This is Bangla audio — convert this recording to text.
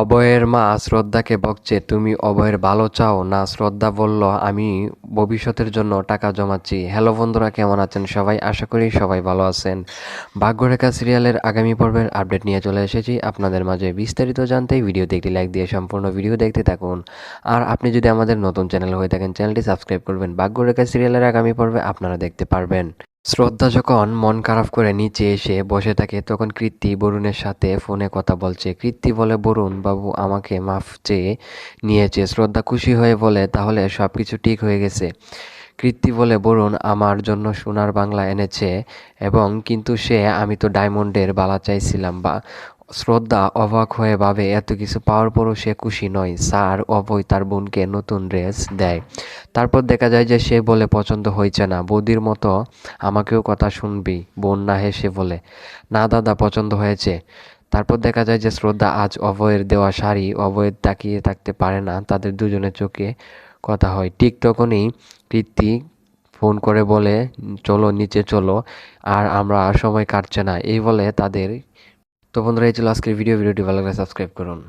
অভয়ের মা শ্রদ্ধাকে বকছে, তুমি অভয়ের ভালো চাও? না, শ্রদ্ধা বলল, আমি ভবিষ্যতের জন্য টাকা জমাচ্ছি। হ্যালো বন্ধুরা, কেমন আছেন সবাই? আশা করি সবাই ভালো আছেন। ভাগ্যরেখা সিরিয়ালের আগামী পর্বের আপডেট নিয়ে চলে এসেছি আপনাদের মাঝে। বিস্তারিত জানতে ভিডিও একটি লাইক দিয়ে সম্পূর্ণ ভিডিও দেখতে থাকুন। আর আপনি যদি আমাদের নতুন চ্যানেল হয়ে থাকেন, চ্যানেলটি সাবস্ক্রাইব করবেন। ভাগ্যরেখা সিরিয়ালের আগামী পর্বে আপনারা দেখতে পারবেন। শ্রদ্ধা যখন মন খারাপ করে নিচে এসে বসে থাকে, তখন কৃত্তি বরুণের সাথে ফোনে কথা বলছে। কৃত্তি বলে, বরুণ, বাবু আমাকে মাফ চেয়ে নিয়েছে, শ্রদ্ধা খুশি হয়ে বলে, তাহলে সব কিছু ঠিক হয়ে গেছে। কৃত্তি বলে, বরুণ, আমার জন্য সোনার বাংলা এনেছে এবং কিন্তু সে, আমি তো ডায়মন্ডের বালা চাইছিলাম বা শ্রদ্ধা অবাক হয়ে ভাবে, এত কিছু পাওয়ার পরও সে খুশি নয়। স্যার, অভয় তার বোনকে নতুন ড্রেস দেয়। তারপর দেখা যায় যে সে বলে, পছন্দ হয়েছে না। বৌদির মতো আমাকেও কথা শুনবি। বোন না হেসে বলে, না দাদা, পছন্দ হয়েছে। তারপর দেখা যায় যে শ্রদ্ধা আজ অভয়ের দেওয়া শাড়ি অভয়ের তাকিয়ে থাকতে পারে না। তাদের দুজনের চোখে কথা হয়। ঠিক তখনই কীর্তি ফোন করে বলে, চলো, নিচে চলো। আর আমরা সময় কাটছে না। এই বলে তাদের। তো বন্ধুরা, এই ছিল আজকের ভিডিও। ভিডিওটি ভালো লাগলে সাবস্ক্রাইব করুন।